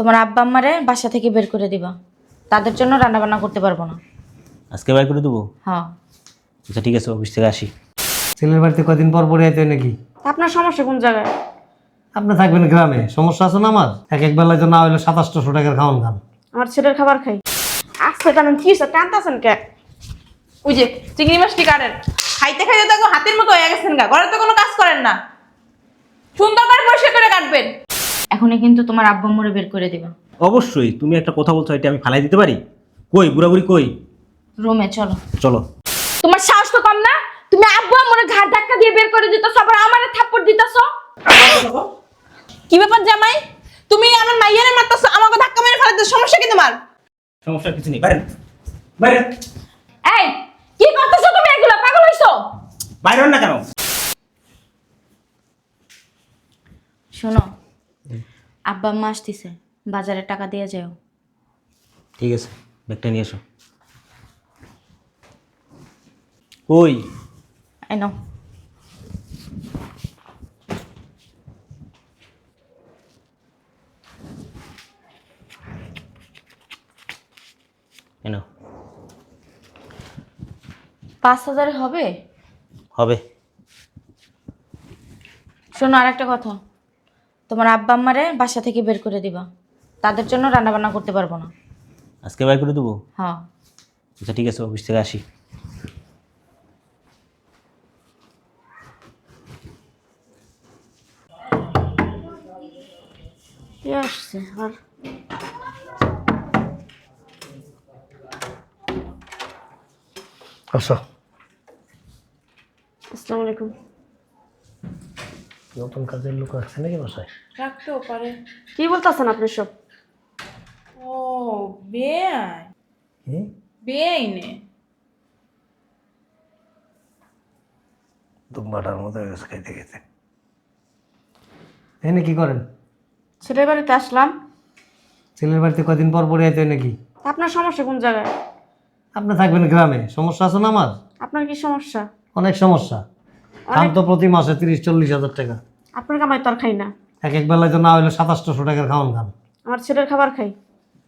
তোমার আব্বা আম্মারে বাসা থেকে বের করে দিবা। তাদের জন্য রান্না বান্না করতে পারব না। আজকে বাইর করে দেবো? হ্যাঁ। আচ্ছা ঠিক আছে অফিস থেকে আসি। ছেলের বাড়িতে কদিন পর পরে আইতে হয় নাকি? আপনার সমস্যা কোন জায়গায়? আপনি থাকবেন গ্রামে সমস্যা আছে না আমার এক এক বেলায় তো না হইলে সাতাশশো টাকার খাওয়ান খান। আমার ছেলের খাবার খাই। আসছে টানেন কি হচ্ছে টানতেছেন কে? ওই যে চিংড়ি মাছটি কাটেন। খাইতে খাইতে তো হাতের মতো হয়ে গেছেন গা ঘরে তো কোনো কাজ করেন না। সুন্দর করে পরিষ্কার করে কাটবেন। এখনই কিন্তু তোমার আব্বা আম্মুরে বের করে দিবা। অবশ্যই তুমি একটা কথা বলছো এটা আমি ফালাই দিতে পারি? কই বুড়াবুড়ি কই? রুমে চলো। চলো। তোমার সাহস তো কম না? তুমি আব্বু আমার ঘাট ধাক্কা দিয়ে বের করে দিতেছ আবার আমারে থাপ্পড় দিতেছ? কি ব্যাপার জামাই? তুমি আমার মাইয়ারে মারতেছ আমাকে ধাক্কা মেরে ফেলাতে সমস্যা কি তোমার? সমস্যা কিছু নেই বাইরে বাইরে এই কি করতেছো তুমি এগুলো? পাগল হইছো? বাইরে না কেন? শোনো আব্বা আম্মা আসতেছে বাজারে টাকা দিয়ে যাও। ঠিক আছে ব্যাগটা নিয়ে এসো ওই এই নাও। এনো পাঁচ হাজারে হবে? হবে। শোনো আর একটা কথা। তোমার আব্বা আম্মারে বাসা থেকে বের করে দিবা। তাদের জন্য রান্না বান্না করতে পারব না। আজকে বাইর করে দেবো? হ্যাঁ। আচ্ছা ঠিক আছে অফিস থেকে আসি। কে আসছে আর? আসো। আসসালামু আলাইকুম। নতুন কাজের লোক আছে নাকি বাসায়? রাখতেও পারে। কি বলতেছেন আপনি সব? ও বেআই হুম? বেআই নে দুম্বাটার মতো হয়ে গেছে খাইতে খেতে। এনে কি করেন? ছেলের বাড়িতে আসলাম। ছেলের বাড়িতে কদিন পর পরে আইতে নাকি? আপনার সমস্যা কোন জায়গায়? আপনি থাকবেন গ্রামে। সমস্যা আছে না আমার আপনার কি সমস্যা? অনেক সমস্যা। খান তো প্রতি মাসে তিরিশ চল্লিশ হাজার টাকা। আপনার কামাই তো আর খাই না। এক এক বেলায় তো না হইলে সাতাশশো টাকার খাওয়ান খান। আমার ছেলের খাবার খাই।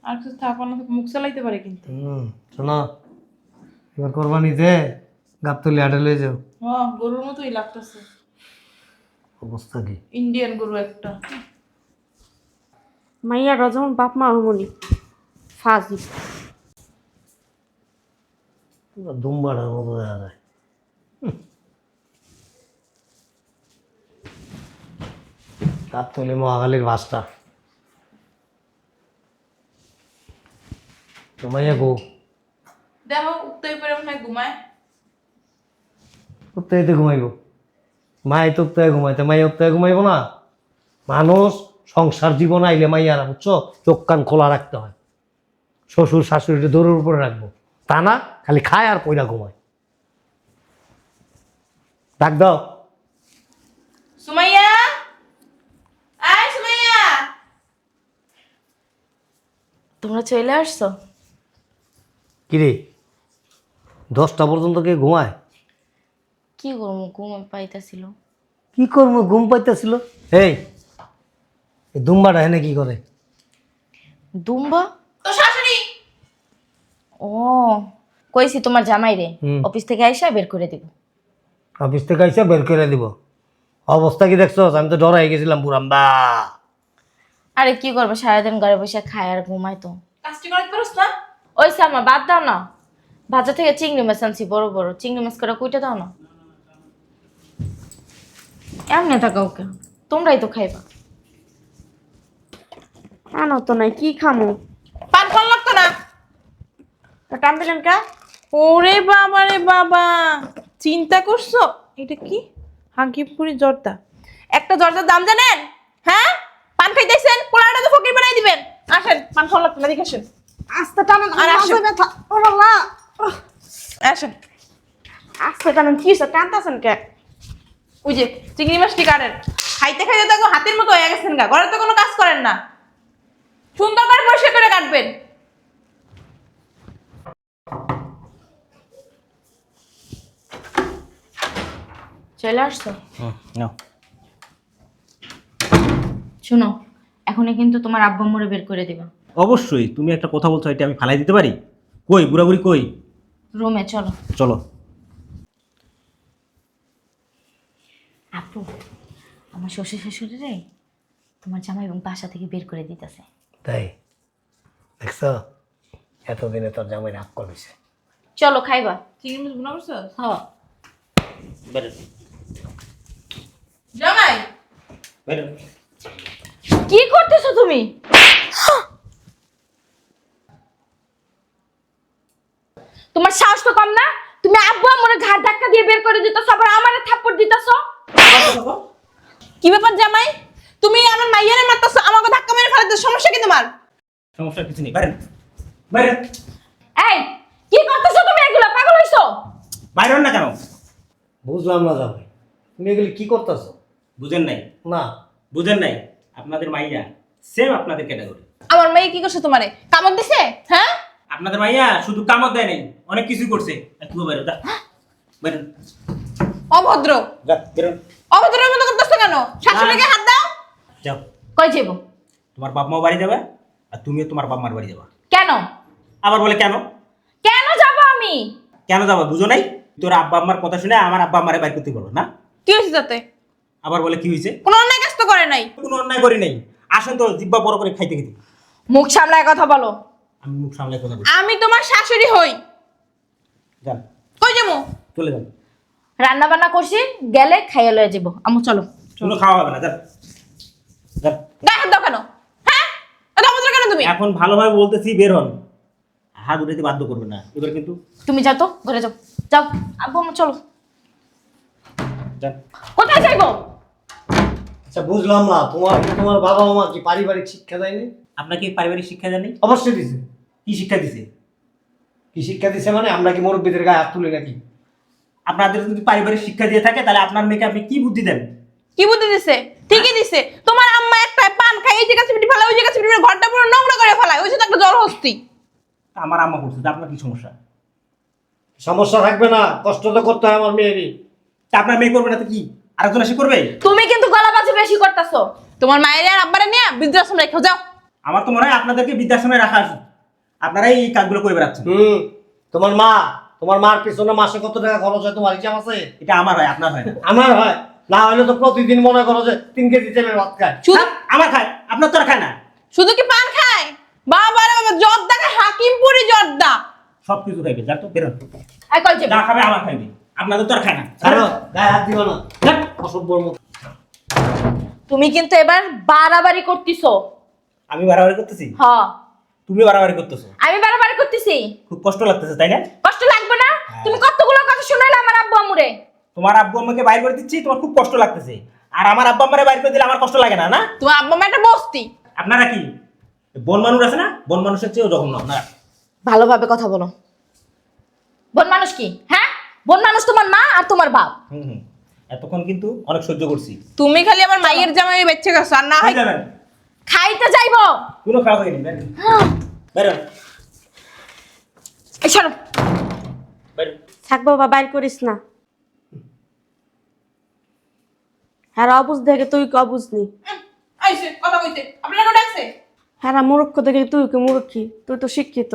আর কিছু থাকো না মুখ চালাইতে পারে কিন্তু। হুম শোনো এবার কোরবানিতে গাবতলি হাটে লয়ে যাও। ও গরুর মতোই লাগতেছে। অবস্থা কি? ইন্ডিয়ান গরু একটা। মাইয়া রজমন বাপ মা হমনি ফাজি। পুরো দুম্বাটার মতো দেখা যায়। গাবতলি মহাকালীর বাসটা। তোমাইয়া গো দেখো উঠতে পারে মনে ঘুমায়। উত্তাইতে ঘুমাইব। মাই তো উত্তায় ঘুমাইতে মাই উত্তায় ঘুমাইব না। মানুষ সংসার জীবন আইলে মাইয়ারা বুঝছ? চোখ কান খোলা রাখতে হয়। শ্বশুর শাশুড়িটা দৌড়ের উপরে রাখব। তা না খালি খায় আর পয়লা ঘুমায়। ডাক দাও। সুমাইয়া আয় সুমাইয়া তোমরা চলে আসছো? কিরে? দশটা পর্যন্ত কে ঘুমায়? কি করব? ঘুম পাইতেছিল। কি করব? ঘুম পাইতেছিল? এই এই দুম্বাটা হেনে কি করে? দুম্বা? তো শাশুড়ি! ও কইছি তোমার জামাই রে হুম। অফিস থেকে আইসা বের করে দিব। অফিস থেকে আইসা বের করে দিব। অবস্থা কি দেখছ আমি তো ডরাই গেছিলাম বুড়াম্বা আরে কি করব সারাদিন ঘরে বসে খায় আর ঘুমায় তো। কাজটি করতে পারোস না? ওই সামা বাদ দাও না। বাজার থেকে চিংড়ি মাছ আনছি বড় বড়। চিংড়ি মাছ করে কুইটা দাও না। এমনি থাকা ওকে তোমরাই তো খাইবা। আনো তো নাই কি খামো? পান খাওয়া লাগতো না? টান দিলেন কা? ওরে বাবা রে বাবা চিন্তা করছ? এটা কি? হাঙ্কিপুরি জর্দা। একটা জর্দার দাম জানেন? হ্যাঁ? পান খাইতেছেন পোলাটা তো ফকির বানাই দিবেন। আসেন পান খাওয়া লাগতো না দেখে আসেন। আস্তে টানেন আর আর আসো। ব্যথা। ও বাবা। আসেন। আস্তে টানেন কি হচ্ছে টানতেছেন কে? ওই যে চিংড়ি মাছটি কাটেন? খাইতে খাইতে তো হাতের মতো হয়ে গেছেন গা ঘরে তো কোনো কাজ করেন না। সুন্দর করে পরিষ্কার করে কাটবেন। চলে আসছো। নাও। শুনো এখনই কিন্তু তোমার আব্বা আম্মুরে বের করে দিবা। অবশ্যই তুমি একটা কথা বলছো এটা আমি ফালাই দিতে পারি? কই বুড়াবুড়ি কই? রুমে চলো। চলো। আপু আমার শ্বশুর শাশুড়ি রে তোমার জামাই এবং বাসা থেকে বের করে দিতেছে। তাই? দেখছ? এতদিনে তোর জামাই রাগ করেছে। চলো খাইবা। চিংড়ি মাছ ভুনা করছ? হ্যাঁ জামাই! বেরোন কি করতেছো তুমি? তোমার সাহস তো কম না? তুমি আব্বু আমার ঘাট ধাক্কা দিয়ে বের করে দিতেছো আবার আমারে থাপ্পড় দিতেছো? কি ব্যাপার জামাই? তুমি আমার মাইয়ারে মারতেছো আমাকে ধাক্কা মেরে ফেলাতে সমস্যা কি তোমার? সমস্যা কিছু নেই বাইরেন বাইরেন এই কি করতেছো তুমি এগুলো? পাগল হইছো? বাইরেন না কেন? বুঝলাম না জামাই। তুমি এগুলি কি করতেছ? বুঝেন নাই। না। বুঝেন নাই। আপনাদের মাইয়া সেম আপনাদের ক্যাটাগরি আমার মেয়ে কি করছে তোমারে? কামড় দিছে? হ্যাঁ? আপনাদের মাইয়া শুধু কামত দেয় নাই অনেক কিছু করছে। তুই বাইরে যা। বাইরেন অভদ্র। যা বেরোন অভদ্রের মতো করতেছো কেন? শাশুড়িকে হাত দাও। যাও। কই যাব তোমার বাপ মাও বাড়ি যাবে আর তুমিও তোমার বাপ মার বাড়ি যাবা। কেন? আবার বলে কেন? কেন যাব আমি? কেন যাবা বুঝো নাই? তোর আব্বা আম্মার কথা শুনে আমার আব্বা আম্মারে বাইর করতে পারব না? কি হয়েছে তাতে? আবার বলে কি হয়েছে? কোনো অন্যায় তো করে নাই। কোনো অন্যায় করি নাই। আসেন তো জিব্বা বড় করে খাইতে খেতে মুখ সামলায় কথা বলো। আমি মুখ সামলে কথা বলি আমি তোমার শাশুড়ি হই। যান। কই যাব? চলে যান। রান্না বান্না করছি গেলে খাইয়া লয়ে যাব। আমু চলো। কোনো খাওয়া হবে না যান। যান। গায়ে হাত দাও কেন? হ্যাঁ? তুমি? এখন ভালোভাবে বলতেছি বের হন। হাত উঠাইতে বাধ্য করবে না। এবার কিন্তু তুমি যাও তো ঘরে যাও। যাও। আব্বু আমু চলো। যান। কোথায় যাইবো? আচ্ছা বুঝলাম না। তোমার তোমার বাবা মা কি পারিবারিক শিক্ষা দেয়নি? আপনাকে পারিবারিক শিক্ষা দেয়নি অবশ্যই দিছে। কি শিক্ষা দিছে? কি শিক্ষা দিছে মানে আমরা কি মুরব্বীদের গায়ে হাত তুলি নাকি? আপনাদের যদি পারিবারিক শিক্ষা দিয়ে থাকে তাহলে আপনার মেয়েকে আপনি কি বুদ্ধি দেন? কি বুদ্ধি দিছে? ঠিকই দিছে। তোমার আম্মা একটা পান খাই এই জায়গা চিপিটি ফেলা ওই জায়গা ফেলা, ঘরটা পুরো নোংরা করে ফেলায় ওই জন্য একটা জ্বর হস্তি আমার আম্মা করছে তা আপনার কি সমস্যা? সমস্যা থাকবে না কষ্ট তো করতে হয় আমার মেয়েরই। তা আপনার মেয়ে করবে না তো কি? আরেকজন এসে করবে? তুমি কিন্তু গলাবাজি বেশি করতেছো। তোমার মায়ের আর আব্বারে নিয়ে বৃদ্ধাশ্রম রেখে যাও। আমার তো মনে হয় আপনাদেরকে বৃদ্ধাশ্রমে রাখা উচিত। আপনারাই এই কাজগুলো করে বেড়াচ্ছেন। হুম। তোমার মা তোমার মার পিছনে মাসে কত টাকা খরচ হয় তোমার হিসাব আছে? এটা আমার হয় আপনার হয় আমার হয়? না হলে তো প্রতিদিন মনে করো যে তিন কেজি তেলের ভাত খায়। শুধু হ্যাঁ, আমার খায়। আপনার তো আর খায় না। শুধু কি পান খায়? বাবা রে বাবা জর্দা খায় হাকিমপুরি জর্দা। সব কিছু খাইবে যা তো বেরোন এই কই যাব? যা খাবে আমার খাইবে। আপনাদের তো আর খায় না। ছাড়ো, গায়ে হাত দিও না। অসভ্যর মতো। তুমি কিন্তু এবার বাড়াবাড়ি করতেছো। আমি বাড়াবাড়ি করতেছি? হ তুমি বাড়াবাড়ি করতেছো? আমি বাড়াবাড়ি করতেছি। খুব কষ্ট লাগতেছে তাই না? কষ্ট লাগবে না? তুমি কতগুলো কথা শুনাইলে আমার আব্বু আমুরে তোমার আব্বু আমাকে বাইর করে দিচ্ছি তোমার খুব কষ্ট লাগতেছে। আর আমার আব্বা আমারে বাইর করে দিলে আমার কষ্ট লাগে না না? তোমার আব্বা মা একটা বস্তি। আপনারা কি? বন মানুষ আছে না? বন মানুষের চেয়েও জঘন্য আপনারা। ভালোভাবে কথা বলো। বন মানুষ কি? হ্যাঁ? বন মানুষ তোমার মা আর তোমার বাপ। হুম হুম। এতক্ষণ কিন্তু অনেক সহ্য করছি। তুমি খালি আমার মাইয়ের জামাই বেচ্ছে গেছো আর না হয় যাবেন খাইতে যাইবো। কোনো খাওয়া হয়নি বেরোন বেরোন এই সরো। বেরোন থাক বাবা বাইর করিস না। হ্যাঁ অবুঝ দেখে তুই কে অবুঝনি আইসে কথা কইতে। আপনার কোটা আছে? হ্যাঁ মূর্খ দেখে তুই কে মূর্খী? তুই তো শিক্ষিত।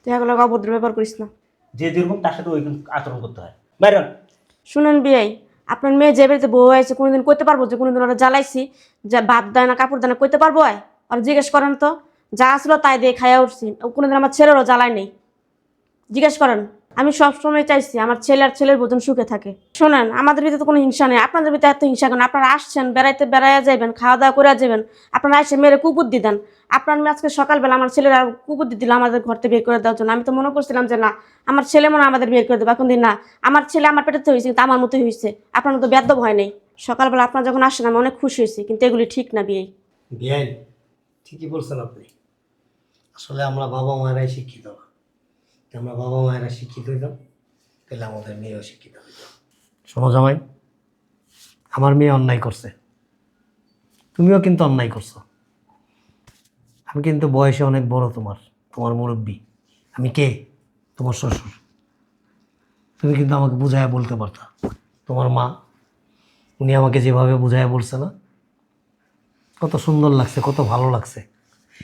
তুই এগুলো অভদ্র ব্যবহার করিস না। যে যেরকম তার সাথে ওই আচরণ করতে হয়। বেরোন শুনেন বিয়াই আপনার মেয়ে যে বাড়িতে বউ আছে কোনোদিন করতে পারব যে কোনোদিন ওরা জ্বালাইছি? যে ভাত দেয় না, কাপড় দেয় না করতে পারব? আর জিজ্ঞেস করেন তো, যা আসলো তাই দিয়ে খাইয়া উঠছি। কোনোদিন আমার ছেলেরও জ্বালায় নেই। জিজ্ঞেস করেন। আমি সবসময় চাইছি আমার ছেলে আর ছেলের বোজন সুখে থাকে। শোনেন, আমাদের ভিতরে তো কোনো হিংসা নেই। আপনাদের ভিতরে এত হিংসা কেন? আপনারা আসছেন, বেড়াইতে বেড়াইয়া যাবেন খাওয়া দাওয়া করে যাবেন আপনারা এসে মেরে কুবুদ্ধি দেন। আপনার আমি আজকে সকালবেলা আমার ছেলের আর কুবুদ্ধি দিল আমাদের ঘর থেকে বের করে দেওয়ার জন্য। আমি তো মনে করছিলাম যে না, আমার ছেলে মনে আমাদের বের করে দেবে। এখন দিন না, আমার ছেলে আমার পেটেতে হয়েছে কিন্তু আমার মতো হয়েছে আপনার মতো বেদ্য ভয় নেই। সকালবেলা আপনারা যখন আসেন, আমি অনেক খুশি হয়েছি, কিন্তু এগুলি ঠিক না বিয়ে। বিয়াই ঠিকই বলছেন আপনি। আসলে আমরা বাবা মায়েরাই শিক্ষিত না। আমরা বাবা মায়েরা শিক্ষিত হইতাম তাহলে আমাদের মেয়েও শিক্ষিত হইত শোনো জামাই, আমার মেয়ে অন্যায় করছে। তুমিও কিন্তু অন্যায় করছ। আমি কিন্তু বয়সে অনেক বড় তোমার তোমার মুরব্বী। আমি কে? তোমার শ্বশুর। তুমি কিন্তু আমাকে বুঝায় বলতে পারতা। তোমার মা, উনি আমাকে যেভাবে বুঝায় বলছে না, কত সুন্দর লাগছে, কত ভালো লাগছে।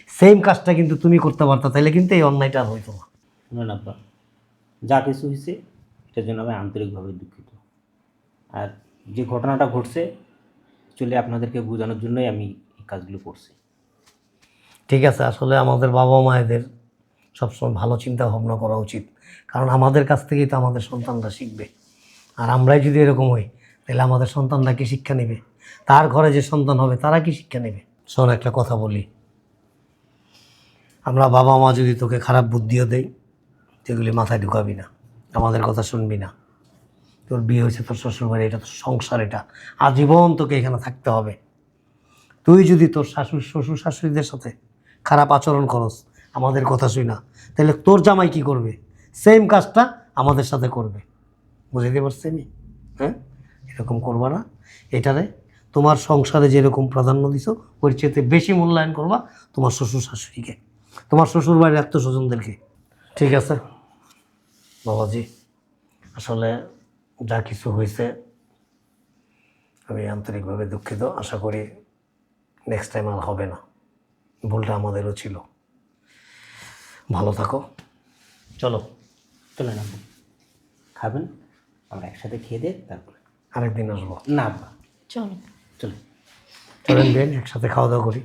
সেম কাজটা কিন্তু তুমি করতে পারতা, তাইলে কিন্তু এই অন্যায়টা আর হইতো না। শুনুন যা কিছু হয়েছে, এটার জন্য আমি আন্তরিকভাবে দুঃখিত। আর যে ঘটনাটা ঘটছে চলে আপনাদেরকে বোঝানোর জন্যই আমি এই কাজগুলো করছি। ঠিক আছে, আসলে আমাদের বাবা মায়েদের সবসময় ভালো চিন্তা ভাবনা করা উচিত। কারণ আমাদের কাছ থেকেই তো আমাদের সন্তানরা শিখবে। আর আমরাই যদি এরকম হই, তাহলে আমাদের সন্তানরা কি শিক্ষা নেবে? তার ঘরে যে সন্তান হবে, তারা কি শিক্ষা নেবে? শোন, একটা কথা বলি। আমরা বাবা মা যদি তোকে খারাপ বুদ্ধিও দেই সেগুলি মাথায় ঢুকাবি না, আমাদের কথা শুনবি না। তোর বিয়ে হয়েছে তোর শ্বশুরবাড়ি, এটা তোর সংসার এটা। আজীবন তোকে এখানে থাকতে হবে। তুই যদি তোর শাশুড়ি, শ্বশুর শাশুড়িদের সাথে খারাপ আচরণ করস, আমাদের কথা শুই না। তাহলে তোর জামাই কি করবে? সেম কাজটা আমাদের সাথে করবে। বুঝতে পারছি আমি? হ্যাঁ? এরকম করবা না। এটারে তোমার সংসারে যেরকম প্রাধান্য দিছো, ওর চেয়ে বেশি মূল্যায়ন করবা তোমার শ্বশুর শাশুড়িকে। তোমার শ্বশুর বাড়ির আত্মস্বজনদেরকে ঠিক আছে। বাবাজি আসলে যা কিছু হয়েছে আমি আন্তরিকভাবে দুঃখিত। আশা করি নেক্সট টাইম আর হবে না। ভুলটা আমাদেরও ছিল। ভালো থাকো। চলো চলে আব্বু খাবেন আমরা একসাথে খেয়ে দিয়ে তারপরে। আরেকদিন আসব। না আব্বা। চলো। চলেন চলেন বেন একসাথে খাওয়া দাওয়া করি।